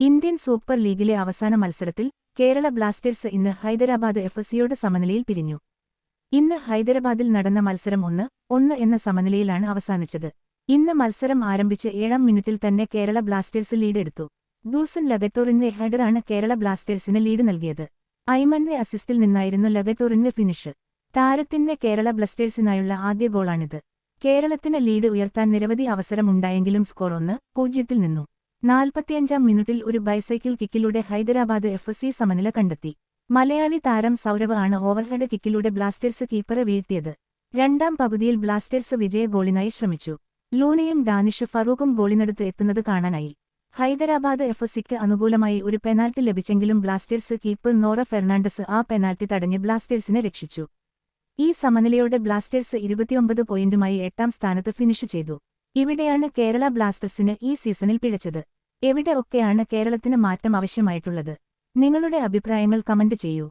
Indian super ലീഗിലെ അവസാന മത്സരത്തിൽ കേരള ബ്ലാസ്റ്റേഴ്സ് ഇന്ന് ഹൈദരാബാദ് എഫ് സിയോട് സമനിലയിൽ പിരിഞ്ഞു. ഇന്ന് ഹൈദരാബാദിൽ നടന്ന മത്സരം ഒന്ന് ഒന്ന് എന്ന സമനിലയിലാണ് അവസാനിച്ചത്. ഇന്ന് മത്സരം ആരംഭിച്ച് ഏഴാം മിനിറ്റിൽ തന്നെ കേരള ബ്ലാസ്റ്റേഴ്സ് ലീഡെടുത്തു. ബ്രൂസൻ ലഗറ്റോറിന്റെ ഹെഡറാണ് കേരള ബ്ലാസ്റ്റേഴ്സിന് ലീഡ് നൽകിയത്. ഐമന്റെ അസിസ്റ്റിൽ നിന്നായിരുന്നു ലഗറ്റോറിന്റെ ഫിനിഷ്. താരത്തിന്റെ കേരള ബ്ലാസ്റ്റേഴ്സിനായുള്ള ആദ്യ ഗോളാണിത്. കേരളത്തിന് ലീഡ് ഉയർത്താൻ നിരവധി അവസരമുണ്ടായെങ്കിലും സ്കോർ ഒന്ന് പൂജ്യത്തിൽ നിന്നു. നാൽപ്പത്തിയഞ്ചാം മിനിറ്റിൽ ഒരു ബൈസൈക്കിൾ കിക്കിലൂടെ ഹൈദരാബാദ് എഫ് സി സമനില കണ്ടെത്തി. മലയാളി താരം സൗരവ് ആണ് ഓവർഹെഡ് കിക്കിലൂടെ ബ്ലാസ്റ്റേഴ്സ് കീപ്പറെ വീഴ്ത്തിയത്. രണ്ടാം പകുതിയിൽ ബ്ലാസ്റ്റേഴ്സ് വിജയ ഗോളിനായി ശ്രമിച്ചു. ലൂണിയും ഡാനിഷ് ഫറൂഖും ഗോളിനടുത്ത് എത്തുന്നത് കാണാനായി. ഹൈദരാബാദ് എഫ് സിക്ക് അനുകൂലമായി ഒരു പെനാൽറ്റി ലഭിച്ചെങ്കിലും ബ്ലാസ്റ്റേഴ്സ് കീപ്പർ നോറ ഫെർണാണ്ടസ് ആ പെനാൽറ്റി തടഞ്ഞ് ബ്ലാസ്റ്റേഴ്സിനെ രക്ഷിച്ചു. ഈ സമനിലയോടെ ബ്ലാസ്റ്റേഴ്സ് ഇരുപത്തിയൊമ്പത് പോയിന്റുമായി എട്ടാം സ്ഥാനത്ത് ഫിനിഷ് ചെയ്തു. ഇവിടെയാണ് കേരള ബ്ലാസ്റ്റേഴ്സിന് ഈ സീസണിൽ പിഴച്ചത്. എവിടെ ഒക്കെയാണ് കേരളത്തിന് മാറ്റം ആവശ്യമായിട്ടുള്ളത്? നിങ്ങളുടെ അഭിപ്രായങ്ങൾ കമന്റ് ചെയ്യൂ.